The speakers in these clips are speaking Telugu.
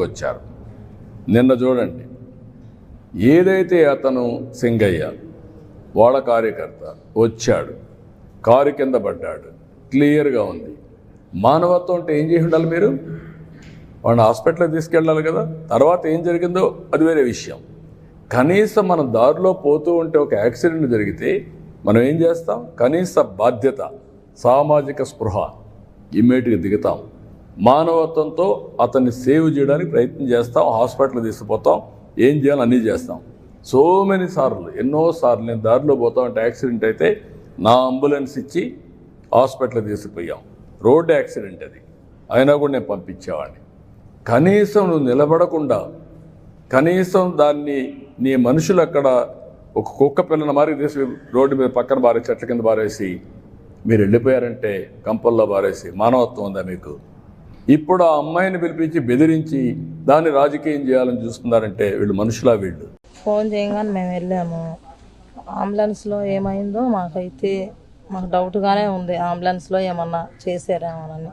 వచ్చారు నిన్న చూడండి ఏదైతే అతను సింగయ్య వాళ్ళ కార్యకర్త వచ్చాడు కారు కింద పడ్డాడు క్లియర్గా ఉంది. మానవత్వం అంటే ఏం చేసి ఉండాలి మీరు? వాడిని హాస్పిటల్కి తీసుకెళ్ళాలి కదా తర్వాత ఏం జరిగిందో అది వేరే విషయం. కనీసం మనం దారిలో పోతూ ఉంటే ఒక యాక్సిడెంట్ జరిగితే మనం ఏం చేస్తాం? కనీస బాధ్యత సామాజిక స్పృహ ఇమ్మీడియట్గా దిగుతాం. మానవత్వంతో అతన్ని సేవ్ చేయడానికి ప్రయత్నం చేస్తాం హాస్పిటల్ తీసుకుపోతాం ఏం చేయాలో అన్నీ చేస్తాం. సో మెనీ సార్లు ఎన్నో సార్లు నేను దారిలో పోతా ఉంటే యాక్సిడెంట్ అయితే నా అంబులెన్స్ ఇచ్చి హాస్పిటల్ తీసుకుపోయాం. రోడ్ యాక్సిడెంట్ అది. అయినా కూడా నేను పంపించేవాడిని. కనీసం నువ్వు నిలబడకుండా కనీసం దాన్ని నీ మనుషులు అక్కడ ఒక కుక్క పిల్లని మారి తీసి రోడ్డు మీద పక్కన బారే చెట్ల కింద బారేసి మీరు వెళ్ళిపోయారంటే కంపల్లో బారేసి మానవత్వం ఉందా మీకు? ఇప్పుడు ఆ అమ్మాయిని పిలిపించి బెదిరించి దాన్ని రాజకీయం చేయాలని చూస్తున్నారంటే వీళ్ళు మనుషులా వీళ్ళు? ఫోన్ చేయగానే మేము వెళ్ళాము. అంబులెన్స్లో ఏమైందో మాకైతే మాకు డౌట్గానే ఉంది. అంబులెన్స్లో ఏమన్నా చేశారేమోనని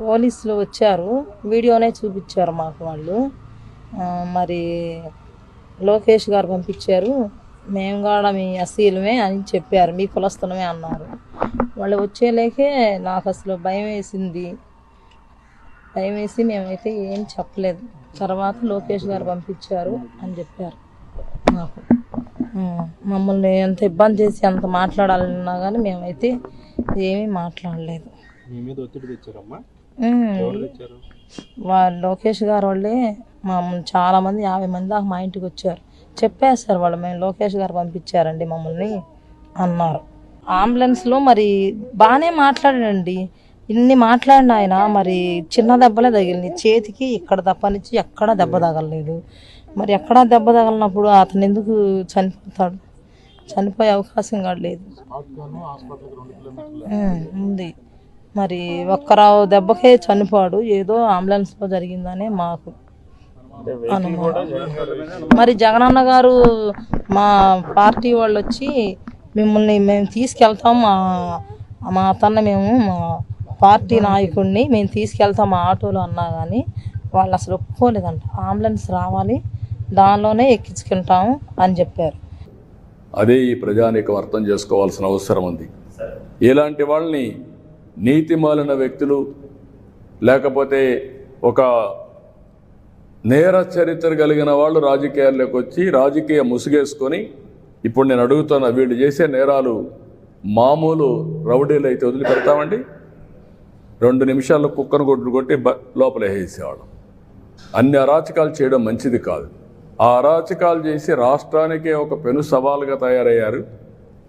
పోలీసులు వచ్చారు. వీడియోనే చూపించారు మాకు వాళ్ళు. మరి లోకేష్ గారు పంపించారు. మేము కూడా మీ అసీలమే అని చెప్పారు. మీ కులస్తులమే అన్నారు. వాళ్ళు వచ్చేలేకే నాకు అసలు భయం వేసింది. భయం వేసి మేమైతే ఏం చెప్పలేదు. తర్వాత లోకేష్ గారు పంపించారు అని చెప్పారు. మాకు. మమ్మల్ని ఎంత ఇబ్బంది చేసి ఎంత మాట్లాడాలన్నా కానీ మేమైతే ఏమీ మాట్లాడలేదు. వాళ్ళ లోకేష్ గారు వాళ్ళే మా చాలా మంది యాభై మంది దాకా మా ఇంటికి వచ్చారు. చెప్పేశారు వాళ్ళు మేము లోకేష్ గారు పంపించారండి మమ్మల్ని అన్నారు. అంబులెన్స్లో మరి బాగానే మాట్లాడాడండి ఇన్ని మాట్లాడిన ఆయన మరి చిన్న దెబ్బలే తగిలింది చేతికి ఇక్కడ తప్పనిచ్చి ఎక్కడా దెబ్బ తగలలేదు. మరి ఎక్కడ దెబ్బ తగలినప్పుడు అతను ఎందుకు చనిపోతాడు? చనిపోయే అవకాశం కూడా లేదు. ఉంది. మరి ఒక్కరావు దెబ్బకే చనిపోడు ఏదో అంబులెన్స్లో జరిగిందనే మాకు అనుమానం. మరి జగనన్న గారు మా పార్టీ వాళ్ళు వచ్చి మిమ్మల్ని మేము తీసుకెళ్తాం. మా మా అతన్ని మేము మా పార్టీ నాయకుడిని మేము తీసుకెళ్తాం మా ఆటోలో అన్నా కానీ వాళ్ళు అసలు ఒప్పుకోలేదంట. అంబులెన్స్ రావాలి దానిలోనే ఎక్కించుకుంటాము అని చెప్పారు. అదే ఈ ప్రజానీకం అర్థం చేసుకోవాల్సిన అవసరం ఉంది. ఇలాంటి వాళ్ళని నీతిమాలిన వ్యక్తులు లేకపోతే ఒక నేర చరిత్ర కలిగిన వాళ్ళు రాజకీయాల్లోకి వచ్చి రాజకీయ ముసుగేసుకొని ఇప్పుడు నేను అడుగుతున్న వీళ్ళు చేసే నేరాలు మామూలు రౌడీలు అయితే వదిలిపెడతామండి? రెండు నిమిషాల్లో కుక్కను కొట్టు కొట్టి బ- లోపల వేసేవాళ్ళం అన్ని అరాచకాలు చేయడం మంచిది కాదు. ఆ అరాచకాలు చేసి రాష్ట్రానికే ఒక పెను సవాలుగా తయారయ్యారు.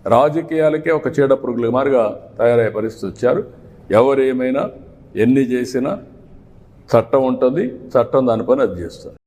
రాజకీయాలకే ఒక చీడ పురుగుల మారిగా తయారయ్యే పరిస్థితి వచ్చారు. ఎవరు ఏమైనా ఎన్ని చేసినా చట్టం ఉంటుంది చట్టం దాని పని అది చేస్తుంది